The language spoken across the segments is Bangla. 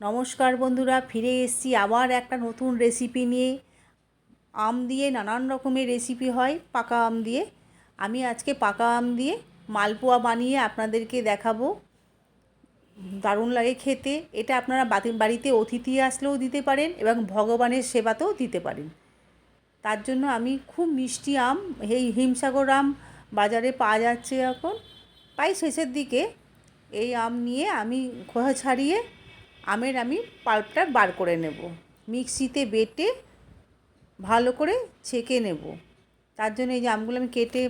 নমস্কার বন্ধুরা, ফিরে এসেছি আবার একটা নতুন রেসিপি নিয়ে। আম দিয়ে নানান রকমের রেসিপি হয়, পাকা আম দিয়ে। আমি আজকে পাকা আম দিয়ে মালপোয়া বানিয়ে আপনাদেরকে দেখাবো। দারুণ লাগে খেতে। এটা আপনারা বাড়িতে অতিথি আসলেও দিতে পারেন এবং ভগবানের সেবাতেও দিতে পারেন। তার জন্য আমি খুব মিষ্টি আম, এই হিমসাগর আম বাজারে পাওয়া যাচ্ছে এখন। প্রায় শেষের দিকে এই আম নিয়ে আমি খোসা ছাড়িয়ে আমের আমি পাল্পটা বার করে নেব। মিক্সিতে বেটে ভালো করে ছেঁকে নেব। তার জন্য এই যে আমগুলো আমি কেটে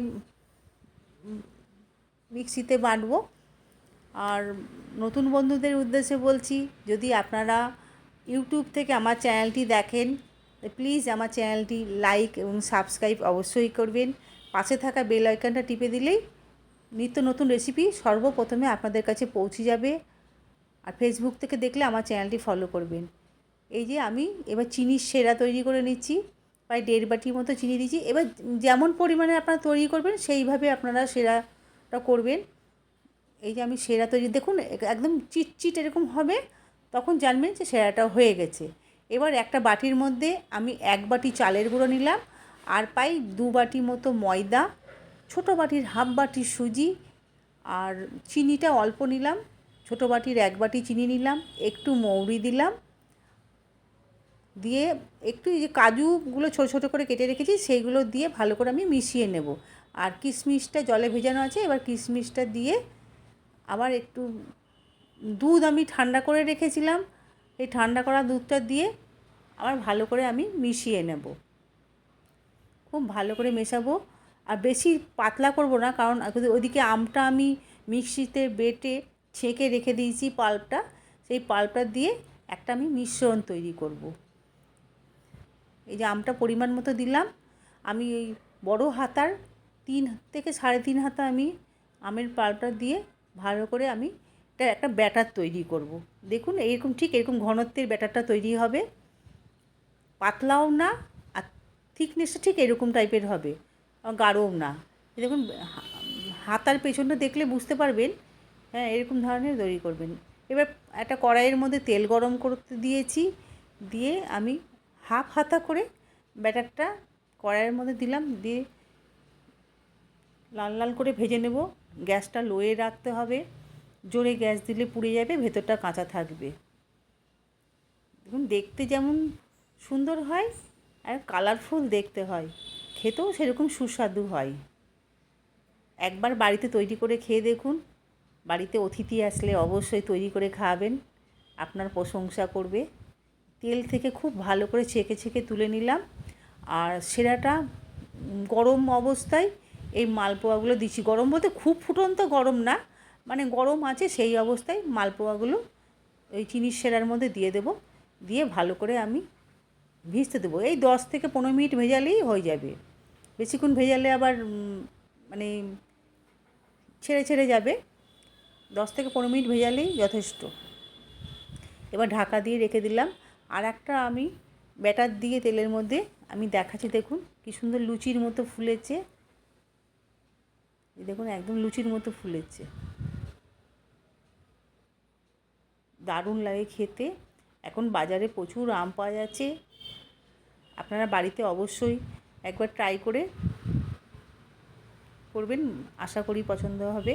মিক্সিতে বাটবো। আর নতুন বন্ধুদের উদ্দেশ্যে বলছি, যদি আপনারা ইউটিউব থেকে আমার চ্যানেলটি দেখেন, প্লিজ আমার চ্যানেলটি লাইক এবং সাবস্ক্রাইব অবশ্যই করবেন। পাশে থাকা বেল আইকনটা টিপে দিলেই নিত্য নতুন রেসিপি সর্বপ্রথমে আপনাদের কাছে পৌঁছে যাবে। আর ফেসবুক থেকে দেখলে আমার চ্যানেলটি ফলো করবেন। এই যে আমি এবার চিনির সেরা তৈরি করে নিচ্ছি, প্রায় দেড় বাটির মতো চিনি দিচ্ছি এবার যেমন পরিমাণে আপনারা তৈরি করবেন, সেইভাবে আপনারা সেরাটা করবেন। এই যে আমি সেরা তৈরি, দেখুন এক- একদম চিটচিট এরকম হবে, তখন জানবেন যে সেরাটা হয়ে গেছে। এবার একটা বাটির মধ্যে আমি এক বাটি চালের গুঁড়ো নিলাম, আর পাই দু বাটি মতো ময়দা, ছোটো বাটির হাফ বাটি সুজি, আর চিনিটা অল্প নিলাম। ছোটো বাটির এক বাটি চিনি নিলাম, একটু মৌরি দিলাম, দিয়ে একটু এই যে কাজুগুলো ছোটো ছোটো করে কেটে রেখেছি, সেইগুলো দিয়ে ভালো করে আমি মিশিয়ে নেব। আর কিশমিশটা জলে ভেজানো আছে, এবার কিশমিশটা দিয়ে আবার একটু দুধ আমি ঠান্ডা করে রেখেছিলাম, এই ঠান্ডা করা দুধটা দিয়ে আবার ভালো করে আমি মিশিয়ে নেব। খুব ভালো করে মেশাবো, আর বেশি পাতলা করব না, কারণ ওইদিকে আমটা আমি মিক্সিতে বেটে ছেঁকে রেখে দিয়েছি পাল্পটা, সেই পাল্পটা দিয়ে একটা আমি মিশ্রণ তৈরি করব। এই যে আমটা পরিমাণ মতো দিলাম, আমি এই বড় হাতার তিন থেকে সাড়ে তিন হাতা আমি আমের পাল্পটা দিয়ে ভালো করে আমি এটা একটা ব্যাটার তৈরি করব। দেখুন এরকম ঠিক এরকম ঘনত্বের ব্যাটারটা তৈরি হবে। পাতলাও না আর থিকনেসটা ঠিক এরকম টাইপের হবে, গাঢ়ও না। দেখুন হাতার পেছনটা দেখলে বুঝতে পারবেন হ্যাঁ এরকম ধরনের তৈরি করবেন। এবার একটা কড়াইয়ের মধ্যে তেল গরম করতে দিয়েছি। দিয়ে আমি হাফ হাতা করে ব্যাটারটা কড়াইয়ের মধ্যে দিলাম। দিয়ে লাল লাল করে ভেজে নেব। গ্যাসটা লোয়ে রাখতে হবে। জোরে গ্যাস দিলে পুড়ে যাবে, ভেতরটা কাঁচা থাকবে। দেখুন, দেখতে যেমন সুন্দর হয় আর কালারফুল দেখতে হয়। খেতেও সেরকম সুস্বাদু হয়। একবার বাড়িতে তৈরি করে খেয়ে দেখুন। বাড়িতে অতিথি আসলে অবশ্যই তৈরি করে খাওয়াবেন, আপনার প্রশংসা করবে। তেল থেকে খুব ভালো করে ছেঁকে ছেঁকে তুলে নিলাম। আর সেরাটা গরম অবস্থায় এই মালপোয়াগুলো দিচ্ছি। গরম বলতে খুব ফুটন্ত গরম না মানে গরম আছে সেই অবস্থায় মালপোয়াগুলো ওই চিনির সেরার মধ্যে দিয়ে দেবো। দিয়ে ভালো করে আমি ভিজতে দেবো। এই দশ থেকে পনেরো মিনিট ভেজালেই হয়ে যাবে। বেশিক্ষণ ভেজালে আবার মানে ছেড়ে ছেড়ে যাবে। দশ থেকে পনেরো মিনিট ভেজালেই যথেষ্ট। এবার ঢাকা দিয়ে রেখে দিলাম। আর একটা আমি ব্যাটার দিয়ে তেলের মধ্যে আমি দেখাচ্ছি, দেখুন কি সুন্দর লুচির মতো ফুলেছে। দেখুন, একদম লুচির মতো ফুলেছে। দারুণ লাগে খেতে। এখন বাজারে প্রচুর আম পাওয়া যাচ্ছে। আপনারা বাড়িতে অবশ্যই একবার ট্রাই করে করবেন, আশা করি পছন্দ হবে।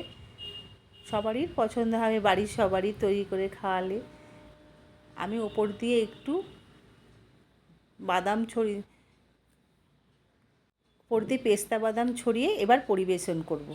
সবারই পছন্দ হবে, বাড়ির সবারই তৈরি করে খাওয়ালে। আমি ওপর দিয়ে একটু বাদাম ছড়িয়ে, ওপর দিয়ে পেস্তা বাদাম ছড়িয়ে এবার পরিবেশন করব।